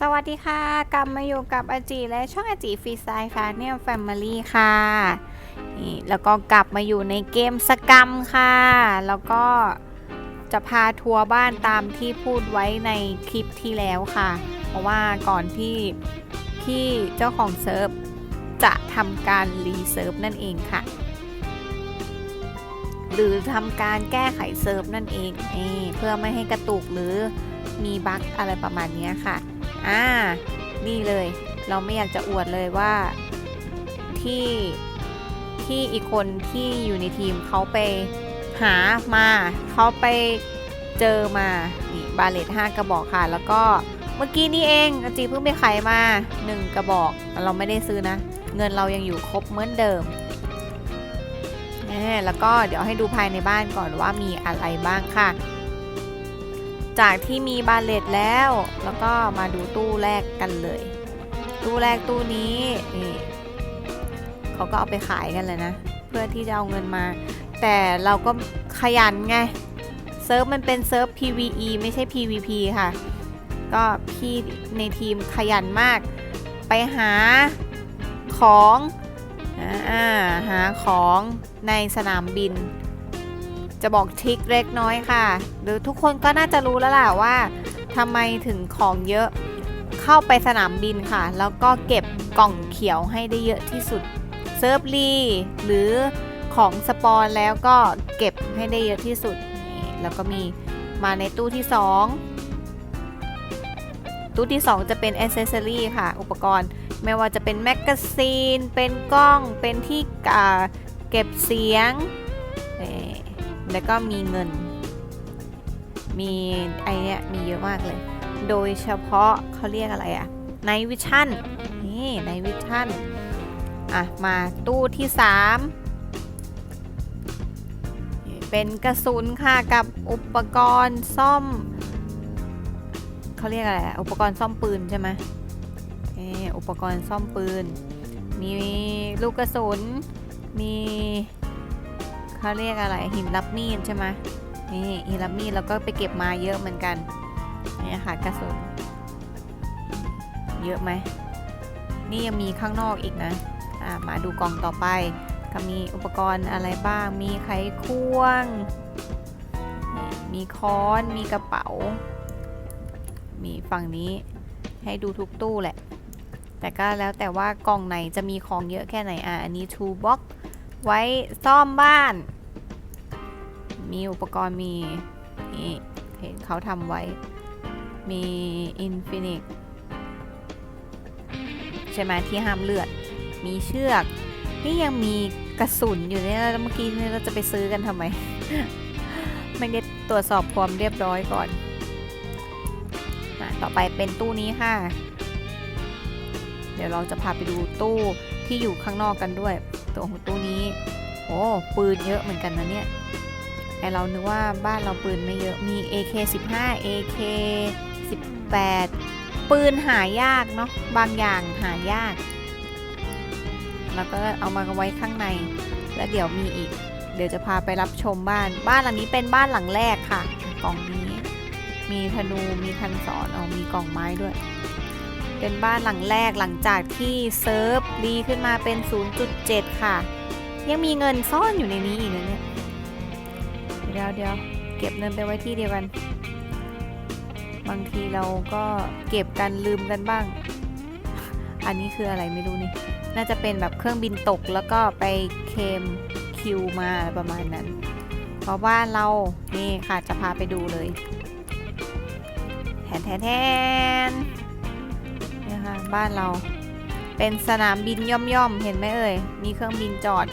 สวัสดีค่ะ กลับมาอยู่กับอาจีและช่องอาจีฟรีสไตล์ฟาเนี่ยแฟมิลี่ค่ะนี่แล้วก็กลับมาอยู่ในเกมสกรรมค่ะ แล้วก็จะพาทัวร์บ้านตามที่พูดไว้ในคลิปที่แล้วค่ะ เพราะว่าก่อนที่ที่เจ้าของเซิร์ฟจะทำการรีเซิร์ฟนั่นเองค่ะ หรือทำการแก้ไขเซิร์ฟนั่นเองเอเพื่อไม่ให้กระตุกหรือมีบั๊กอะไรประมาณนี้ค่ะ อ่า นี่เลย เราไม่อยากจะอวดเลยว่าที่ที่อีกคนที่อยู่ในทีมเขาไปหามาเขาไปเจอมานี่บาเลต5กระบอกค่ะ แล้วก็เมื่อกี้นี่เองอจีเพิ่งไปขายมา 1 กระบอกเราไม่ได้ซื้อนะ เงินเรายังอยู่ครบเหมือนเดิมแน่แล้วก็เดี๋ยวให้ดูภายในบ้านก่อนว่ามีอะไรบ้างค่ะ จากที่มีบาเลตแล้ว แล้วก็มาดูตู้แรกกันเลย ตู้แรกตู้นี้นี่เขาก็เอาไปขายกันเลยนะ เพื่อที่จะเอาเงินมา แต่เราก็ขยันไง เซิร์ฟมันเป็นเซิร์ฟ PVE ไม่ใช่ PVP ค่ะ ก็พี่ในทีมขยันมาก ไปหาของอหาของในสนามบิน จะบอกทริคเล็กน้อยค่ะ หรือทุกคนก็น่าจะรู้แล้วล่ะว่าทำไมถึงของเยอะเข้าไปสนามบินค่ะ แล้วก็เก็บกล่องเขียวให้ได้เยอะที่สุดเซิร์ฟรีหรือของสปอนแล้วก็เก็บให้ได้เยอะที่สุดนี่แล้วก็มีมาในตู้ที่ 2 ตู้ที่ 2 จะเป็นอ c เซ s ซอรี่ค่ะ อุปกรณ์ไม่ว่าจะเป็นแมกกาซีน เป็นกล้องเป็นที่เก็บเสียง แล้วก็มีเงิน มีไอเนี้ยมีเยอะมากเลย โดยเฉพาะเขาเรียกอะไรอะไนวิชั่นนี่ไนวิชั่นอะ มาตู้ที่ 3 เป็นกระสุนค่ะกับอุปกรณ์ซ่อมเขาเรียกอะไรอะอุปกรณ์ซ่อมปืนใช่ไหมนี่อุปกรณ์ซ่อมปืน มีลูกกระสุน มี เขาเรียกอะไรหินรับมีดใช่ไหมนี่หินรับมีดแล้วก็ไปเก็บมาเยอะเหมือนกันนี่ค่ะกระสุนเยอะไหมนี่ยังมีข้างนอกอีกนะอะมาดูกล่องต่อไปก็มีอุปกรณ์อะไรบ้าง มีไขควง มีค้อน มีกระเป๋า มีฝั่งนี้ให้ดูทุกตู้แหละ แต่ก็แล้วแต่ว่ากล่องไหนจะมีของเยอะแค่ไหน อะ อันนี้ tool box ไว้ซ่อมบ้าน มีอุปกรณ์มีนี่เห็นเขาทำไว้ มี Infinix ใช่ไหมที่ห้ามเลือด มีเชือก นี่ยังมีกระสุนอยู่เนี่ยเมื่อกี้เนี่เราจะไปซื้อกันทำไม ไม่ได้ตรวจสอบความเรียบร้อยก่อน ต่อไปเป็นตู้นี้ค่ะ เดี๋ยวเราจะพาไปดูตู้ ที่อยู่ข้างนอกกันด้วย ตัวของตู้นี้ โอ้ปืนเยอะเหมือนกันนะเนี่ยไอเรานึกว่าบ้านเราปืนไม่เยอะมี AK 15 AK 18 ปืนหายากเนาะบางอย่างหายาก แล้วก็เอามาไว้ข้างใน แล้วเดี๋ยวมีอีก เดี๋ยวจะพาไปรับชมบ้าน บ้านหลังนี้เป็นบ้านหลังแรกค่ะกล่องนี้ มีธนูมีคันศรเอามีกล่องไม้ด้วย เป็นบ้านหลังแรกหลังจากที่เซิร์ฟรีขึ้นมาเป็น 0.7 ค่ะ ยังมีเงินซ่อนอยู่ในนี้อีกนะเนี่ยเดี๋ยวเดี๋ยวเก็บเงินไปไว้ที่เดียวกัน บางทีเราก็เก็บกันลืมกันบ้าง อันนี้คืออะไรไม่รู้นี่ น่าจะเป็นแบบเครื่องบินตกแล้วก็ไปเคมคิวมาประมาณนั้น เพราะว่าเรา นี่ค่ะจะพาไปดูเลยแทนแทนแทน บ้านเรา เป็นสนามบินย่อมย่อมๆ เห็นไหมเอ่ย มีเครื่องบินจอด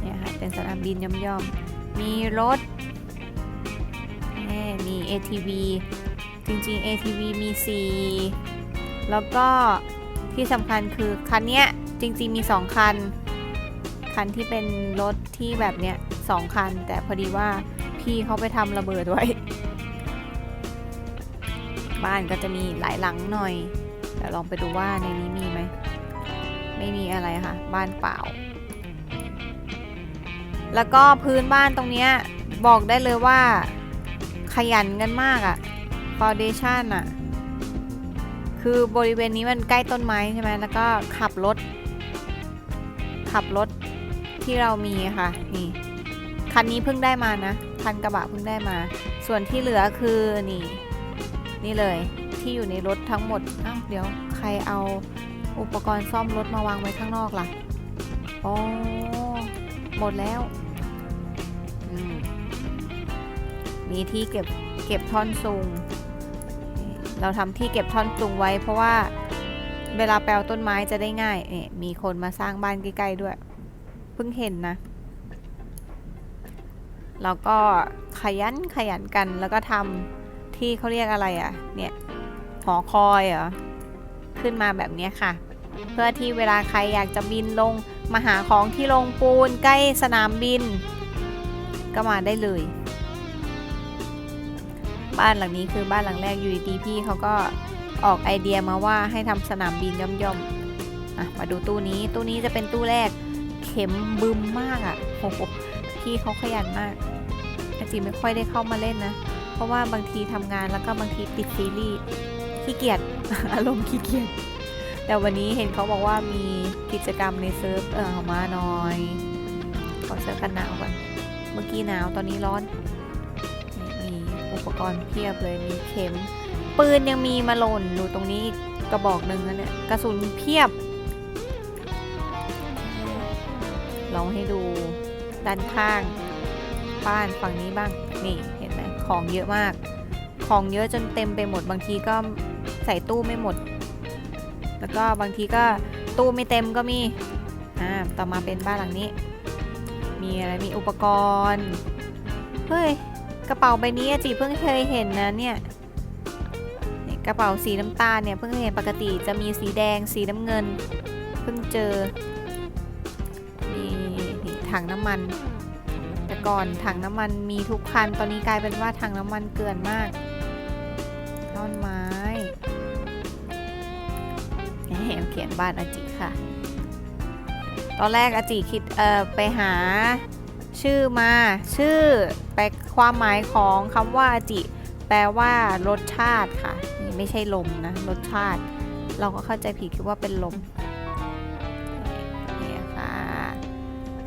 เนี่ยค่ะ เป็นสนามบินย่อมย่อมๆมีรถนี่มี ATV จริงๆ ATV มี 4 แล้วก็ที่สำคัญคือคันเนี้ยจริงๆมี 2 คัน คันที่เป็นรถที่แบบเนี้ยสองคัน แต่พอดีว่าพี่เขาไปทำระเบิดไว้ บ้านก็จะมีหลายหลังหน่อย แต่ลองไปดูว่าในนี้มีไหม ไม่มีอะไรค่ะ บ้านเปล่า แล้วก็พื้นบ้านตรงเนี้ยบอกได้เลยว่า ขยันกันมากอะ่ะฟาวเดชั่นอะ คือบริเวณนี้มันใกล้ต้นไม้ใช่ไหมแล้วก็ขับรถ ขับรถที่เรามีค่ะ นี่ คันนี้เพิ่งได้มานะ คันกระบะเพิ่งได้มา ส่วนที่เหลือคือนี่ นี่เลย ที่อยู่ในรถทั้งหมด อ้าวเดี๋ยวใครเอาอุปกรณ์ซ่อมรถมาวางไว้ข้างนอกล่ะ โอ๋อหมดแล้วมมีที่เก็บเก็บท่อนซุง เราทำที่เก็บท่อนซุงไว้เพราะว่าเวลาแปลต้นไม้จะได้ง่ายเนี่ยมีคนมาสร้างบ้านใกล้ๆด้วย เพิ่งเห็นนะ แล้วก็ขยันขยันกันแล้วก็ทำที่เขาเรียกอะไรอะ่ะ เนี่ย หอคอยเหรอขึ้นมาแบบนี้ค่ะ เพื่อที่เวลาใครอยากจะบินลงมาหาของที่ลงปูนใกล้สนามบิน ก็มาได้เลย บ้านหลังนี้คือบ้านหลังแรกอยู่ดีพี่เขาก็ออกไอเดียมาว่าให้ทำสนามบินย่อมๆอะมาดูตู้นี้ตู้นี้จะเป็นตู้แรกเข็มบึมมากอะ่ะโอ้โหพี่เขาขยันมากอาจีไม่ค่อยได้เข้ามาเล่นนะ เพราะว่าบางทีทำงานแล้วก็บางทีติดซีรีส์ ขี้เกียจ อารมณ์ขี้เกียจ แต่วันนี้เห็นเขาบอกว่ามีกิจกรรมในเซิร์ฟเออมาหน่อย ขอเสื้อกันหนาวก่อน เมื่อกี้หนาวตอนนี้ร้อน มีอุปกรณ์เพียบเลย มีเข็ม ปืนยังมีมาหล่นอยู่ตรงนี้กระบอกหนึ่งนะเนี่ย กระสุนเพียบ ลองให้ดูด้านข้างบ้านฝั่งนี้บ้าง นี่เห็นไหมของเยอะมาก ของเยอะจนเต็มไปหมดบางทีก็ ส่ตู้ไม่หมด แล้วก็บางทีก็ตู้ไม่เต็มก็มี อ่า ต่อมาเป็นบ้านหลังนี้ มีอะไร มีอุปกรณ์ เฮ้ย กระเป๋าใบนี้จีเพิ่งเคยเห็นนะเนี่ย กระเป๋าสีน้ำตาลเนี่ยเพิ่งเคยเห็นปกติจะมีสีแดงสีน้ำเงิน เพิ่งเจอ มีถังน้ำมัน แต่ก่อนถังน้ำมันมีทุกคัน ตอนนี้กลายเป็นว่าถังน้ำมันเกลื่อนมากท่อนไม้ เขียนบ้านอาจิค่ะ ตอนแรกอาจิคิดเออไปหาชื่อมาชื่อแปลความหมายของคำว่าอาจิ แปลว่ารสชาติค่ะนี่ไม่ใช่ลมนะรสชาติ เราก็เข้าใจผิดคิดว่าเป็นลมนี่ค่ะ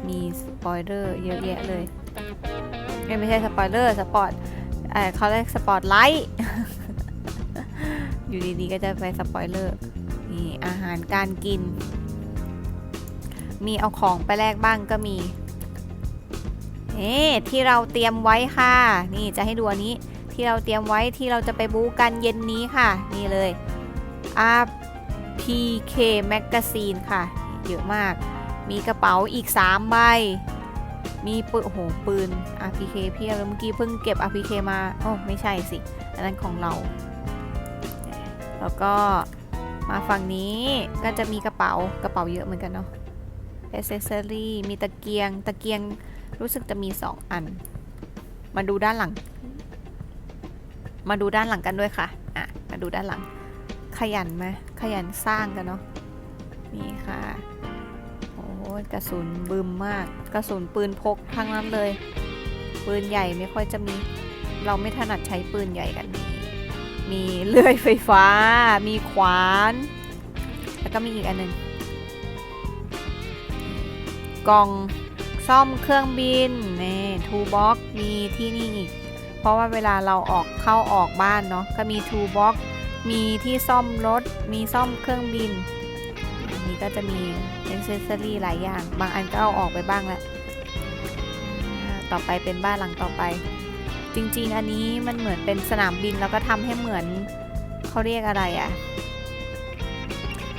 มีสปอยเลอร์เยอะแยะเลยไม่ใช่สปอยเลอร์สปอร์ตเอ่อเขาเรียกสปอร์ตไลท์อยู่ดีๆก็จะไปสปอยเลอร์ นี่อาหารการกิน มีเอาของไปแลกบ้างก็มีเอ๊ะที่เราเตรียมไว้ค่ะ นี่จะให้ดูอันนี้ที่เราเตรียมไว้ที่เราจะไปบู๊กันเย็นนี้ค่ะ นี่เลย RPK Magazine ค่ะ เยอะมาก มีกระเป๋าอีก 3 ใบ มีปืนโอ้โหปืน RPK เพียบเลยเมื่อกี้เพิ่งเก็บ RPK มา โอ้ ไม่ใช่สิ อันนั้นของเรา แล้วก็ มาฝั่งนี้ก็จะมีกระเป๋ากระเป๋าเยอะเหมือนกันเนาะ accessory มีตะเกียงตะเกียงรู้สึกจะมี 2 อัน มาดูด้านหลัง มาดูด้านหลังกันด้วยค่ะอะมาดูด้านหลัง ขยันไหมขยันสร้างกันเนาะนี่ค่ะโอ้กระสุนบึมมาก กระสุนปืนพกทั้งนั้นเลย ปืนใหญ่ไม่ค่อยจะมี เราไม่ถนัดใช้ปืนใหญ่กัน มีเลื่อยไฟฟ้า มีขวาน แล้วก็มีอีกอันหนึงกล่องซ่อมเครื่องบินนี่ทูบ็อกมีที่นี่อีก เพราะว่าเวลาเราออกเข้าออกบ้านเนาะก็มีทูบ็อกมีที่ซ่อมรถ มีซ่อมเครื่องบิน อันนี้ก็จะมีเอ็นเซสซอรี่หลายอย่าง บางอันก็เอาออกไปบ้างแล้ว ต่อไปเป็นบ้านหลังต่อไป จริง ๆ อันนี้มันเหมือนเป็นสนามบินแล้วก็ทำให้เหมือนเขาเรียกอะไรอะ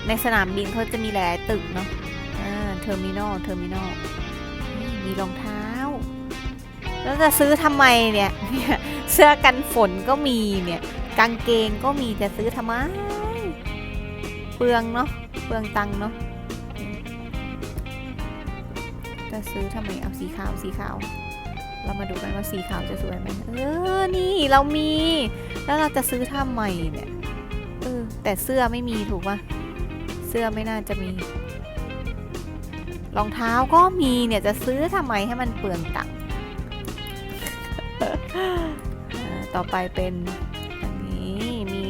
ในสนามบินเขาจะมีหลายตึกเนาะอ่าเทอร์มินอล เทอร์มินอล มีรองเท้า แล้วจะซื้อทำไมเนี่ย เสื้อกันฝนก็มีเนี่ย กางเกงก็มีจะซื้อทำไม เปลืองเนาะ เปลืองตังเนาะ จะซื้อทำไม เอาสีขาว สีขาว เรามาดูกันว่าสีขาวจะสวยไหมเออ นี่เรามี แล้วเราจะซื้อทำไมเนี่ย เออ แต่เสื้อไม่มีถูกปะเสื้อไม่น่าจะมี รองเท้าก็มีเนี่ยจะซื้อทำไมให้มันเปลืองตังค์ต่อไปเป็นอันนี้มี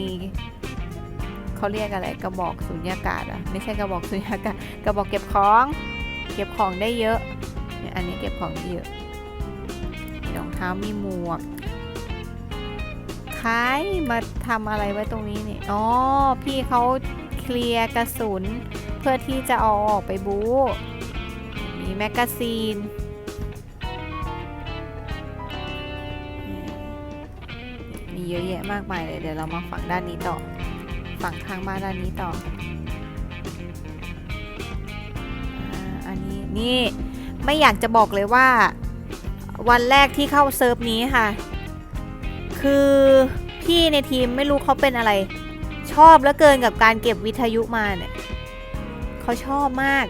เขาเรียกอะไรกระบอกสุญญากาศอะไม่ใช่กระบอกสุญญากาศกระบอกเก็บของ เก็บของได้เยอะอันนี้เก็บของได้เยอะ ท้ามีหมวกใครมาทำอะไรไว้ตรงนี้เนี่ยอ๋อพี่เขาเคลียร์กระสุน เพื่อที่จะเอาออกไปบู๊มีแมกกาซีนมีเยอะแยะมากมายเลยเดี๋ยวเรามาฝั่งด้านนี้ต่อ ฝั่งข้างบ้านด้านนี้ต่ออันนี้นี่ไม่อยากจะบอกเลยว่า วันแรกที่เข้าเซิร์ฟนี้ค่ะ คือพี่ในทีมไม่รู้เขาเป็นอะไร ชอบเหลือเกินกับการเก็บวิทยุมาเนี่ยเขาชอบมาก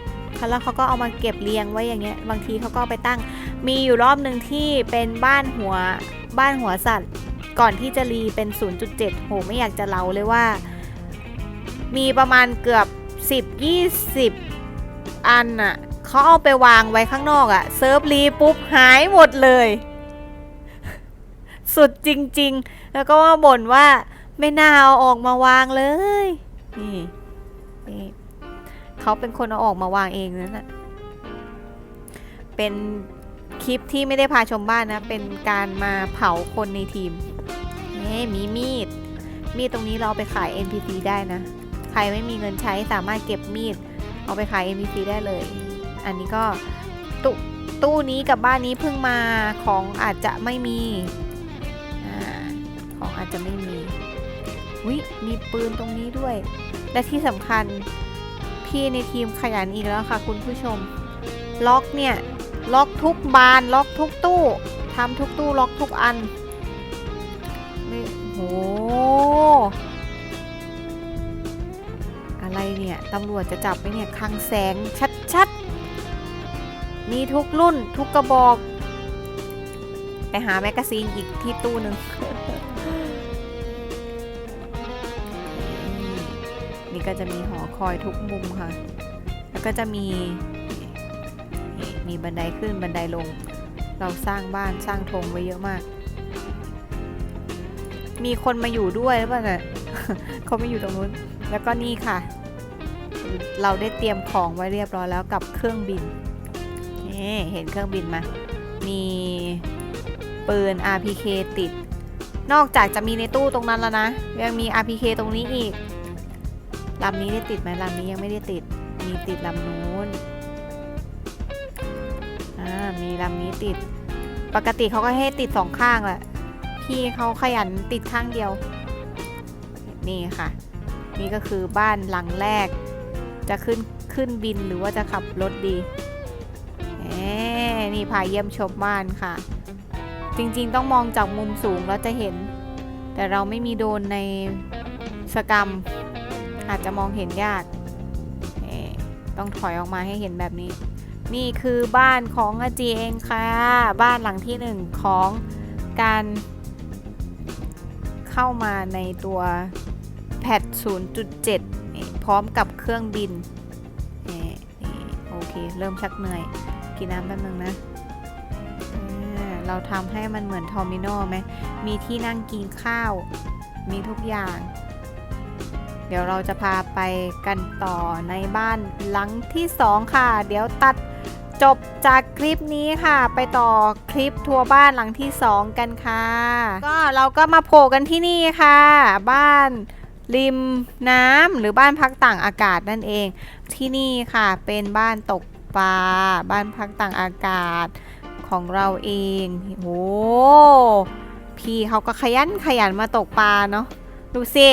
แล้วเขาก็เอามาเก็บเรียงไว้อย่างเงี้ย บางทีเขาก็ไปตั้ง มีอยู่รอบหนึ่งที่เป็นบ้านหัวบ้านหัวสัตว์ ก่อนที่จะรีเป็น 0.7 โห ไม่อยากจะเล่าเลยว่า มีประมาณเกือบ 10 20 อันน่ะ เขาเอาไปวางไว้ข้างนอกอะเซิร์ฟรีปุ๊บหายหมดเลย สุดจริง ๆ แล้วก็ว่าบ่นว่าไม่น่าเอาออกมาวางเลย นี่นี่เขาเป็นคนเอาออกมาวางเองนั่นแหละเป็นคลิปที่ไม่ได้พาชมบ้านนะ เป็นการมาเผาคนในทีมนี่มีมีด มีดตรงนี้เราเอาไปขาย NPC ได้นะ ใครไม่มีเงินใช้สามารถเก็บมีด เอาไปขาย NPC ได้เลย อันนี้ก็ตตู้นี้กับบ้านนี้เพิ่งมาของอาจจะไม่มีอของอาจจะไม่มีวิมีปืนตรงนี้ด้วย และที่สำคัญพี่ในทีมขยันอีกแล้วค่ะ คุณผู้ชม ล็อกเนี่ยล็อกทุกบานล็อกทุกตู้ทำทุกตู้ล็อกทุกอันนี่โหอะไรเนี่ยตำรวจจะจับไหมเนี่ยคลังแสงชัดๆ มีทุกรุ่นทุกกระบอก ไปหาแมกกาซีนอีกที่ตู้หนึ่งนี่ก็จะมีหอคอยทุกมุมค่ะ แล้วก็จะมีมีบันไดขึ้นบันไดลง เราสร้างบ้านสร้างธงไว้เยอะมาก มีคนมาอยู่ด้วยหรือเปล่าน่ะเขาไม่อยู่ตรงนู้น แล้วก็นี่ค่ะ เราได้เตรียมของไว้เรียบร้อยแล้วกับเครื่องบิน นี่เห็นเครื่องบินมา มีปืน RPK ติด นอกจากจะมีในตู้ตรงนั้นแล้วนะ ยังมี RPK ตรงนี้อีกลำนี้ได้ติดไหมลำนี้ยังไม่ได้ติด มีติดลำนู้นอ่ามีลำนี้ติด ปกติเขาก็ให้ติดสองข้างแหละพี่เขาขยันติดข้างเดียว นี่ค่ะ นี่ก็คือบ้านหลังแรก จะขึ้นขึ้นบินหรือว่าจะขับรถดี นีพาเยี่ยมชมบ้านค่ะ จริงๆต้องมองจากมุมสูงแล้วจะเห็น แต่เราไม่มีโดนในสกรรม อาจจะมองเห็นยาก ต้องถอยออกมาให้เห็นแบบนี้ นี่คือบ้านของอาจีเองค่ะ บ้านหลังที่หนึ่งของการเข้ามาในตัวแพด0.7 พร้อมกับเครื่องบินนโอเค เริ่มชักเหนื่อย กินน้ำแป๊บนึงนะเราทำให้มันเหมือนทอร์มินอลไหม มีที่นั่งกินข้าว มีทุกอย่าง เดี๋ยวเราจะพาไปกันต่อในบ้านหลังที่สองค่ะ เดี๋ยวตัดจบจากคลิปนี้ค่ะ ไปต่อคลิปทัวร์บ้านหลังที่2กันค่ะ ก็เราก็มาโผล่กันที่นี่ค่ะ บ้านริมน้ำหรือบ้านพักต่างอากาศนั่นเอง ที่นี่ค่ะเป็นบ้านตก ปลาบ้านพักต่างอากาศของเราเองโอ้พี่เขาก็ขยันขยันมาตกปลาเนาะ ดูสิ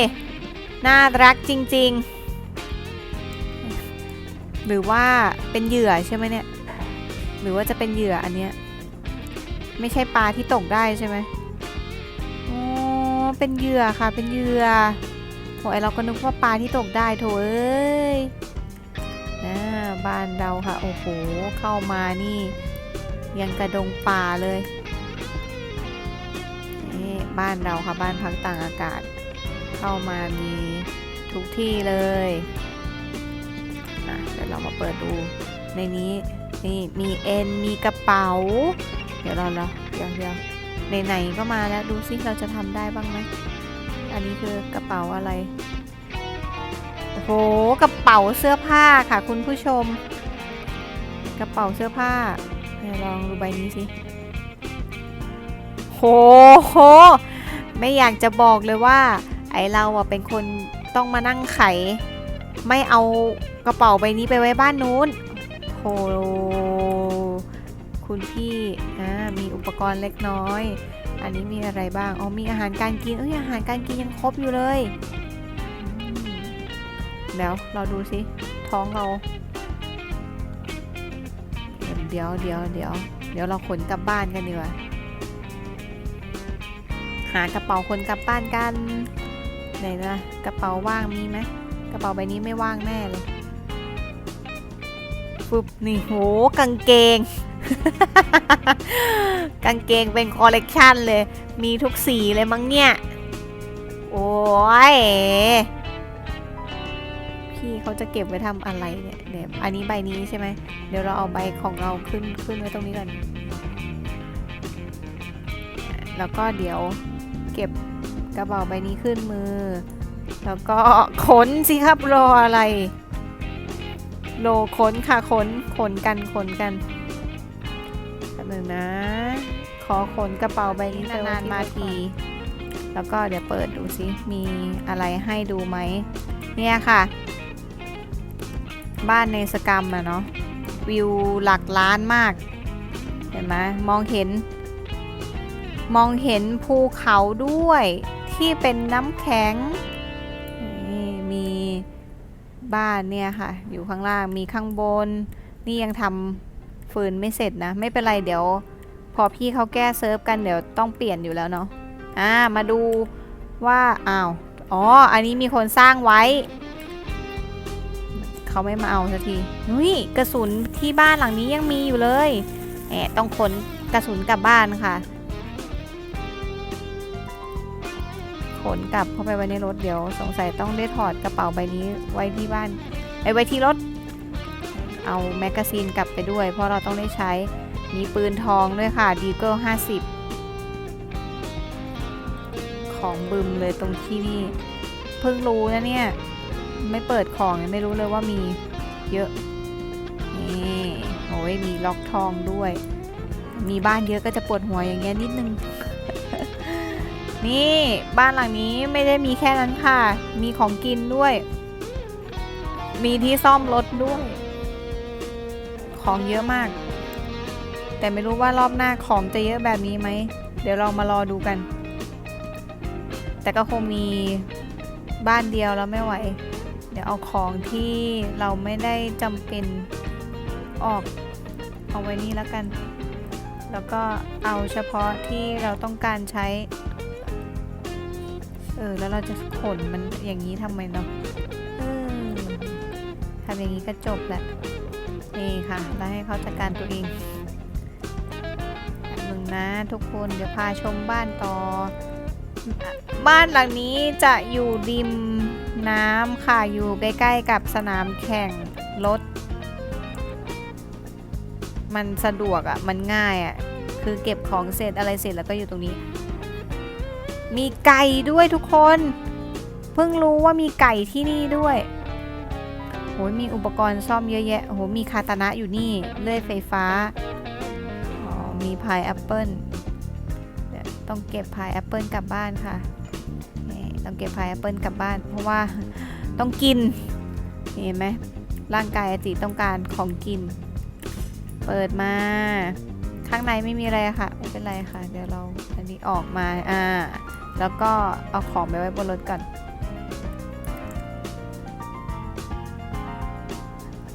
น่ารักจริง ๆ หรือว่าเป็นเหยื่อใช่ไหมเนี่ย หรือว่าจะเป็นเหยื่ออันเนี้ย ไม่ใช่ปลาที่ตกได้ใช่ไหมอ๋อเป็นเหยื่อค่ะ เป็นเหยื่อโหไอเราก็นึกว่าปลาที่ตกได้โถเอ้ย บ้านเราค่ะ โอ้โห เข้ามานี่ ยังกระดงป่าเลย นี่บ้านเราค่ะบ้านพักต่างอากาศ เข้ามามีทุกที่เลยอะเดี๋ยวเรามาเปิดดูในนี้นี่มีเอ็นมีกระเป๋า เดี๋ยวเราเราเดี๋ยวเดี๋ยวไหนๆก็มาแล้วดูซิเราจะทำได้บ้างไหมอันนี้คือกระเป๋าอะไร โหกระเป๋าเสื้อผ้าค่ะ คุณผู้ชม กระเป๋าเสื้อผ้าลองดูใบนี้สิโหโหไม่อยากจะบอกเลยว่า ไอเราอะเป็นคนต้องมานั่งไข ไม่เอากระเป๋าใบนี้ไปไว้บ้านนู้นโหคุณพี่อ่ามีอุปกรณ์เล็กน้อย อันนี้มีอะไรบ้าง อ๋อมีอาหารการกินเอ้ยอาหารการกินยังครบอยู่เลย เดี๋ยวเราดูสิท้องเราเดี๋ยวเดี๋ยวเดี๋ยวเดี๋ยวเราขนกลับบ้านกันดีกว่าหากระเป๋าขนกลับบ้านกันไหนนะกระเป๋าว่างมีไหมกระเป๋าใบนี้ไม่ว่างแน่เลยปุ๊บนี่โหกางเกง กางเกงเป็นคอลเลกชันเลย มีทุกสีเลยมั้งเนี่ย โอ้ย เขาจะเก็บไว้ทำอะไรเนี่ยเดี๋ยวอันนี้ใบนี้ใช่ไหมเดี๋ยวเราเอาใบของเราขึ้นขึ้นไว้ตรงนี้ก่อนแล้วก็เดี๋ยวเก็บกระเป๋าใบนี้ขึ้นมือ แล้วก็ขนสิครับรออะไร โลขนค่ะขนขนกันขนกันแป๊บนึงนะ ขอขนกระเป๋าใบนี้นานๆมาที แล้วก็เดี๋ยวเปิดดูสิมีอะไรให้ดูไหมเนี่ยค่ะ บ้านในสกรรมอะเนาะวิวหลักล้านมาก เห็นไหมมองเห็น มองเห็นภูเขาด้วยที่เป็นน้ำแข็งนี่มีบ้านเนี่ยค่ะ อยู่ข้างล่างมีข้างบน นี่ยังทำฟืนไม่เสร็จนะ ไม่เป็นไรเดี๋ยว พอพี่เขาแก้เซิร์ฟกันเดี๋ยวต้องเปลี่ยนอยู่แล้วเนาะอ่ามาดูว่าอ้าวอ๋อ อันนี้มีคนสร้างไว้ เขาไม่มาเอาสักทีนุ้ยกระสุนที่บ้านหลังนี้ยังมีอยู่เลยแหมต้องขนกระสุนกลับบ้านค่ะ ขนกลับเข้าไปไว้ในรถเดี๋ยว สงสัยต้องได้ถอดกระเป๋าใบนี้ไว้ที่บ้านไอ้ไว้ที่รถ เอาแมกกาซีนกลับไปด้วย เพราะเราต้องได้ใช้ มีปืนทองด้วยค่ะดีเกิล50 ของบึมเลยตรงที่นี่ เพิ่งรู้นะเนี่ย ไม่เปิดของยังไม่รู้เลยว่ามีเยอะนี่โอ้ยมีล็อกทองด้วย มีบ้านเยอะก็จะปวดหัวอย่างเงี้ยนิดนึง นี่บ้านหลังนี้ไม่ได้มีแค่นั้นค่ะ มีของกินด้วย มีที่ซ่อมรถด้วย ของเยอะมาก แต่ไม่รู้ว่ารอบหน้าของจะเยอะแบบนี้ไหม เดี๋ยวเรามารอดูกัน แต่ก็คงมีบ้านเดียวแล้วไม่ไหว เดี๋ยวเอาของที่เราไม่ได้จำเป็นออกเอาไว้นี่แล้วกัน แล้วก็เอาเฉพาะที่เราต้องการใช้ เออ แล้วเราจะขนมันอย่างนี้ทำไมเนาะทำอย่างนี้ก็จบแหละ นี่ค่ะ แล้วให้เขาจัดการตัวเองหนึ่งนะทุกคน เดี๋ยวพาชมบ้านต่อ บ้านหลังนี้จะอยู่ริม น้ำค่ะอยู่ใกล้ๆกับสนามแข่งรถ มันสะดวกอะ่ะ มันง่ายอะ่ะ คือเก็บของเสร็จอะไรเสร็จแล้วก็อยู่ตรงนี้ มีไก่ด้วยทุกคน เพิ่งรู้ว่ามีไก่ที่นี่ด้วยโหยมีอุปกรณ์ซ่อมเยอะแยะโหมีคาตานะอยู่นี่ เลื่อยไฟฟ้า อ๋อ มีพายแอปเปิลต้องเก็บพายแอปเปิลกลับบ้านค่ะ เก็บพายแอปเปิลกลับบ้าน เพราะว่าต้องกิน เห็นไหมร่างกายอาจิต้องการของกิน เปิดมา ข้างในไม่มีอะไรค่ะ ไม่เป็นไรค่ะ เดี๋ยวเราอันนี้ออกมาอ่าแล้วก็เอาของไปไว้บนรถก่อน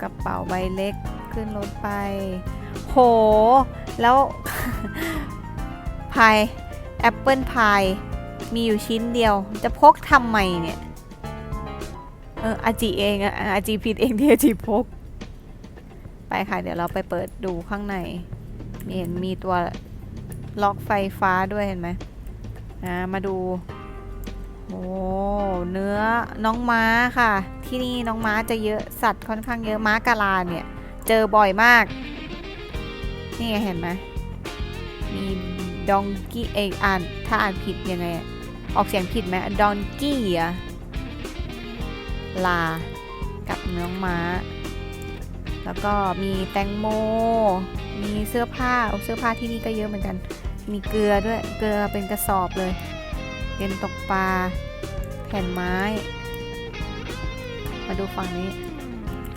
กระเป๋าใบเล็กขึ้นรถไป โห แล้วพายแอปเปิลพาย มีอยู่ชิ้นเดียว จะพกทำไมเนี่ย เอออาจิเองอะอาจิผิดเองที่อาจิพก ไปค่ะ เดี๋ยวเราไปเปิดดูข้างในมีเห็นมีตัวล็อกไฟฟ้าด้วยเห็นไหมอ่ามาดู โอ้เนื้อน้องม้าค่ะ ที่นี่น้องม้าจะเยอะสัตว์ค่อนข้างเยอะม้ากาลาเนี่ย เจอบ่อยมาก นี่เห็นไหมมีดองกี้เอกอ่านถ้าอ่านผิดยังไง ออกเสียงผิดไหมดองกี้อะลา กับเนื้อม้า แล้วก็มีแตงโม มีเสื้อผ้าเสื้อผ้าที่นี่ก็เยอะเหมือนกัน มีเกลือด้วย เกลือเป็นกระสอบเลยเกนตกปลา แผ่นไม้ มาดูฝั่งนี้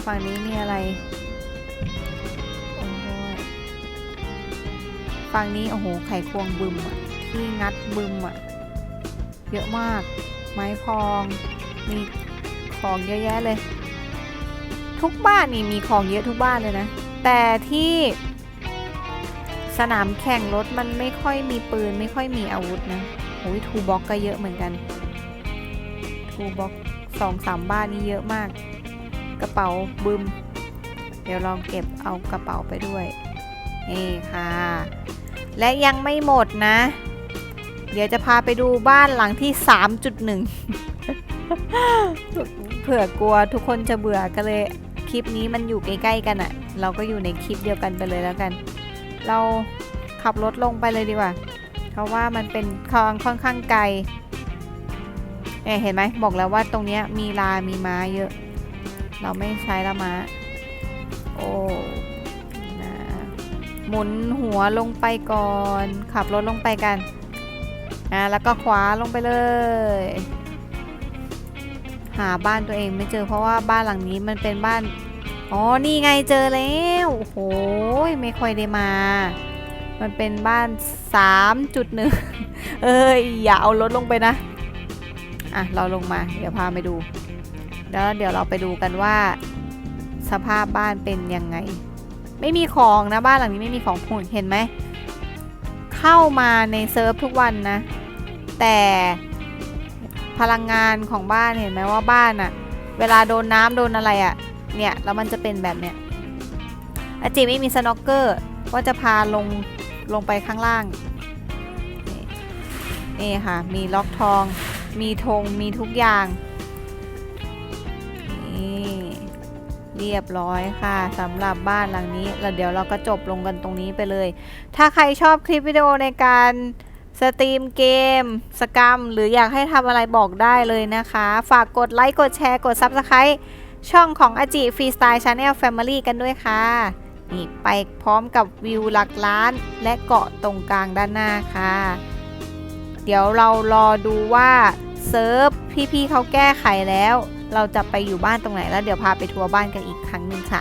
ฝั่งนี้มีอะไรฝั่งนี้โอ้โหไข่ควงบึมอะที่งัดบึมอะ เยอะมาก ไม้พอง มีของเยอะแยะเลย ทุกบ้านนี่มีของเยอะทุกบ้านเลยนะ แต่ที่สนามแข่งรถมันไม่ค่อยมีปืนไม่ค่อยมีอาวุธนะโอ้ยทูบ็อกก็เยอะเหมือนกันทูบ็อกสองสามบ้านนี่เยอะมาก กระเป๋าบึม เดี๋ยวลองเก็บเอากระเป๋าไปด้วยนี่ค่ะ และยังไม่หมดนะ เดี๋ยวจะพาไปดูบ้านหลังที่ 3.1 เผื่อกลัวทุกคนจะเบื่อก็เลยคลิปนี้มันอยู่ใกล้ๆกันอะ่ะ เราก็อยู่ในคลิปเดียวกันไปเลยแล้วกัน เราขับรถลงไปเลยดีกว่า เพราะว่ามันเป็นคลองค่อนข้างไกลเอ๊ะเห็นไหมบอกแล้วว่าตรงเนี้ยมีลา มีม้าเยอะ เราไม่ใช้ละม้า โอ้นะหมุนหัวลงไปก่อน ขับรถลงไปกัน อ่าแล้วก็ขวาลงไปเลย หาบ้านตัวเองไม่เจอเพราะว่าบ้านหลังนี้มันเป็นบ้าน อ๋อ นี่ไงเจอแล้ว โอ้โห ไม่ค่อยได้มา มันเป็นบ้าน 3.1 เอ้ย อย่าเอารถลงไปนะ อะ เราลงมา เดี๋ยวพาไปดู แล้วเดี๋ยวเราไปดูกันว่า สภาพบ้านเป็นยังไง ไม่มีของนะบ้านหลังนี้ไม่มีของคุณเห็นไหม เข้ามาในเซิร์ฟทุกวันนะ แต่พลังงานของบ้านเห็นไหมว่าบ้านอะเวลาโดนน้ำโดนอะไรอะเนี่ยแล้วมันจะเป็นแบบเนี้ยอาจิไม่มีสโนว์เกอร์ว่าจะพาลงลงไปข้างล่างนี่นี่ค่ะ มีล็อกทอง มีธง มีทุกอย่าง นี่เรียบร้อยค่ะสำหรับบ้านหลังนี้ แล้วเดี๋ยวเราก็จบลงกันตรงนี้ไปเลย ถ้าใครชอบคลิปวิดีโอในการ สตรีมเกม สกรรม หรืออยากให้ทำอะไรบอกได้เลยนะคะ ฝากกดไลค์ กดแชร์ กด Subscribe ช่องของอาจิฟรีสไตล์ชาแนลแฟมิลี่กันด้วยค่ะ นี่ไปพร้อมกับวิวหลักล้าน และเกาะตรงกลางด้านหน้าค่ะ เดี๋ยวเรารอดูว่าเซิร์ฟพี่ๆเขาแก้ไขแล้ว เราจะไปอยู่บ้านตรงไหนแล้วเดี๋ยวพาไปทัวร์บ้านกันอีกครั้งหนึ่งค่ะ